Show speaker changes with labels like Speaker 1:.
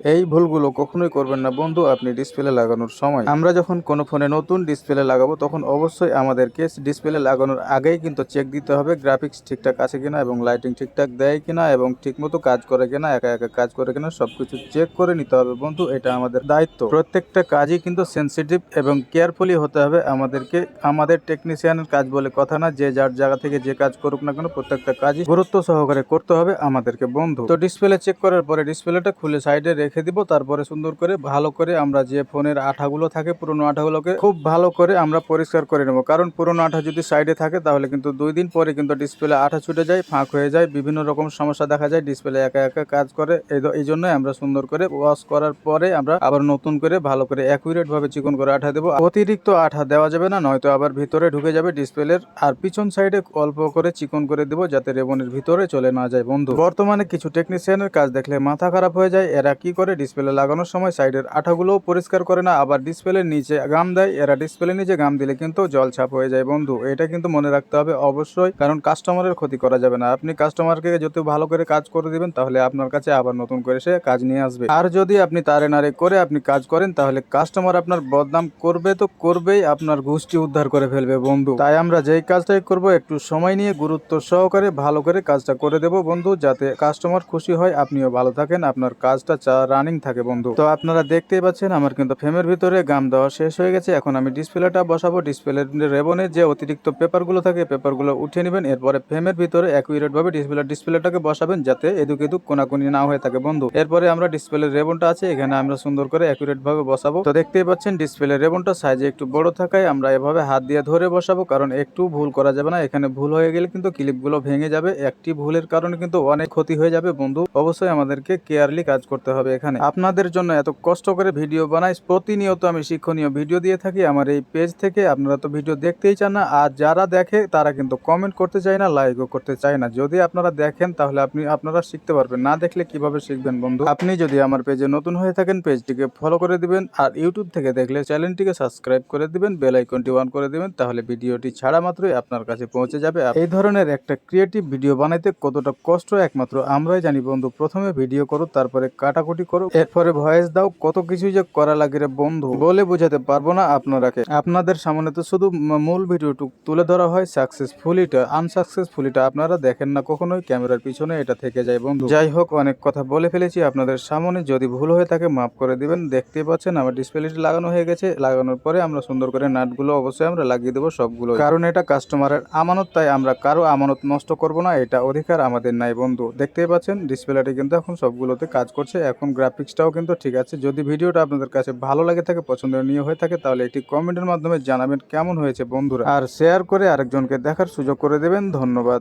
Speaker 1: এই ভুলগুলো কখনোই করবেন না। বন্ধু, আপনি ডিসপ্লে লাগানোর সময়। আমরা যখন কোনো ফোনে নতুন ডিসপ্লে লাগাবো, তখন অবশ্যই আমাদেরকে ডিসপ্লে লাগানোর আগেই কিন্তু চেক দিতে হবে গ্রাফিক্স ঠিকঠাক আছে কিনা এবং লাইটিং ঠিকঠাক দেয় কিনা এবং ঠিকমতো কাজ করে কিনা, একা একা কাজ করে কিনা, সবকিছু চেক করে নিতে হবে। বন্ধু, এটা আমাদের দায়িত্ব। প্রত্যেকটা কাজই কিন্তু সেন্সিটিভ এবং কেয়ারফুলি হতে হবে। আমাদেরকে, আমাদের টেকনিশিয়ানের কাজ বলে কথা না, যে যার জায়গা থেকে যে কাজ করুক না কেন, প্রত্যেকটা কাজই গুরুত্ব সহকারে করতে হবে আমাদেরকে, বন্ধু। তো ডিসপ্লে চেক করার পরে ডিসপ্লেটা খুলে সাইডে রেখে দিব, তারপরে সুন্দর করে ভালো করে আমরা যে ফোনের আঠাগুলো থাকে, পুরনো আঠাগুলোকে খুব ভালো করে আমরা পরিষ্কার করে নেব। কারণ পুরনো আঠা যদি সাইডে থাকে, তাহলে কিন্তু দুই দিন পরে কিন্তু ডিসপ্লে আঠা ছুটে যায়, ফাঁক হয়ে যায়, বিভিন্ন রকম সমস্যা দেখা যায় ডিসপ্লে একা একা কাজ করে। এই জন্যই আমরা সুন্দর করে ওয়াশ করার পরে আমরা আবার নতুন করে ভালো করে অ্যাকুরেট ভাবে চিকন করে আঠা দেবো। অতিরিক্ত আঠা দেওয়া যাবে না, নয়তো আবার ভিতরে ঢুকে যাবে ডিসপ্লের আর পিছন সাইডে অল্প করে চিকন করে দেবো, যাতে রেবনের ভিতরে চলে না যায় বন্ধু। বর্তমানে কিছু টেকনিশিয়ানের কাজ দেখলে মাথা খারাপ হয়ে যায়, এরা কি করে ডিসপ্লে লাগানোর সময় সাইডের আঠাগুলোও পরিষ্কার করে না, আবার ডিসপ্লের নিচে গাম দেয়। এরা ডিসপ্লে নিচে গাম দিলে কিন্তু জল ছাপ হয়ে যায় বন্ধু। এটা কিন্তু মনে রাখতে হবে অবশ্যই, কারণ কাস্টমারের ক্ষতি করা যাবে না। আপনি কাস্টমারকে যত ভালো করে কাজ করে দিবেন, তাহলে আপনার কাছে আবার নতুন করে সে কাজ নিয়ে আসবে। আর যদি আপনি তারে নারে করে আপনি কাজ করেন, তাহলে কাস্টমার আপনার বদনাম করবে তো করবেই, আপনার গোষ্ঠী উদ্ধার করে ফেলবে বন্ধু। তাই আমরা যেই কাজটাই করব, একটু সময় নিয়ে গুরুত্ব সহকারে ভালো করে কাজটা করে দেব বন্ধু, যাতে কাস্টমার খুশি হয়, আপনিও ভালো থাকেন, আপনার কাজটা রানিং থাকে বন্ধু। তো আপনারা দেখতেই পাচ্ছেন আমার কিন্তু ফ্রেমের ভিতরে গাম দেওয়া শেষ হয়ে গেছে। এখন আমি ডিসপ্লেটা বসাবো। ডিসপ্লের রেবনে যে অতিরিক্ত পেপারগুলো থাকে পেপারগুলো উঠিয়ে নেবেন। এরপরে ফ্রেমের ভিতরে অ্যাকুরেট ভাবে ডিসপ্লে ডিসপ্লেটাকে বসাবেন যাতে এদুক এদুক কোনাকুনি না হয়ে থাকে বন্ধু। এরপরে আমরা ডিসপ্লের রেবনটা আছে, এখানে আমরা সুন্দর করে অ্যাকুরেট ভাবে বসাবো। তো দেখতেই পাচ্ছেন ডিসপ্লে রেবনটা সাইজে একটু বড় থাকায় আমরা এভাবে হাত দিয়ে ধরে বসাবো, কারণ একটু ভুল করা যাবে না। এখানে ভুল হয়ে গেলে কিন্তু ক্লিপগুলো ভেঙে যাবে। একটি ভুলের কারণে কিন্তু অনেক ক্ষতি হয়ে যাবে বন্ধু। অবশ্যই আমাদেরকে কেয়ারলি কাজ করতে হবে। এখানে। আপনাদের জন্য এত কষ্ট করে ভিডিও বানাই, প্রতিনিয়ত আমি শিক্ষণীয় ভিডিও দিয়ে থাকি। আমার এই পেজ থেকে আপনারা তো ভিডিও দেখতেই চান না, আর যারা দেখে তারা কিন্তু কমেন্ট করতে চায় না লাইকও করতে চায় না। যদি আপনারা দেখেন, তাহলে আপনি, আপনারা শিখতে পারবেন। না দেখলে কীভাবে শিখবেন বন্ধু? আপনি যদি আমার পেজে নতুন হয়ে থাকেন, পেজটিকে ফলো করে দিবেন, আর ইউটিউব থেকে দেখলে চ্যানেলটিকে সাবস্ক্রাইব করে দিবেন বেল আইকনটি অন করে দিবেন, তাহলে ভিডিওটি ছাড়া মাত্রই আপনার কাছে পৌঁছে যাবে। এই ধরনের একটা ক্রিয়েটিভ ভিডিও বানাইতে কতটা কষ্ট, একমাত্র আমরাই জানি বন্ধু। প্রথমে ভিডিও করো, তারপরে কাটাকুটি করো। এরপরে ভয়েস দাও, কত কিছু যে করা লাগে রে বন্ধু। বলে বোঝাতে পারব না আপনারাকে। আপনাদের সামনে তো শুধু মূল ভিডিওটুক তুলে ধরা হয় সাকসেসফুলিটা আনসাকসেসফুলিটা আপনারা দেখেন না কখনোই, ক্যামেরার পিছনে এটা থেকে যায় বন্ধু। যাই হোক, অনেক কথা বলে ফেলেছি আপনাদের সামনে। যদি ভুল হয়ে থাকে, মাফ করে দিবেন। দেখতেই পাচ্ছেন, আমার ডিসপ্লেটি লাগানো হয়ে গেছে। লাগানোর পরে আমরা সুন্দর করে নাটগুলো অবশ্যই আমরা লাগিয়ে দেবো সবগুলো কারণ এটা কাস্টমারের আমানত, তাই আমরা কারও আমানত নষ্ট করব না। এটা অধিকার আমাদের নাই বন্ধু। দেখতেই পাচ্ছেন ডিসপ্লেটি কিন্তু এখন সবগুলোতে কাজ করছে। এখন গ্রাফিক্সটাও কিন্তু ঠিক আছে। যদি ভিডিওটা আপনাদের কাছে ভালো লাগে থাকে পছন্দনীয় হয়ে থাকে, তাহলে একটি কমেন্টের মাধ্যমে জানাবেন কেমন হয়েছে বন্ধুরা। আর শেয়ার করে আরেকজনকে দেখার সুযোগ করে দেবেন। ধন্যবাদ।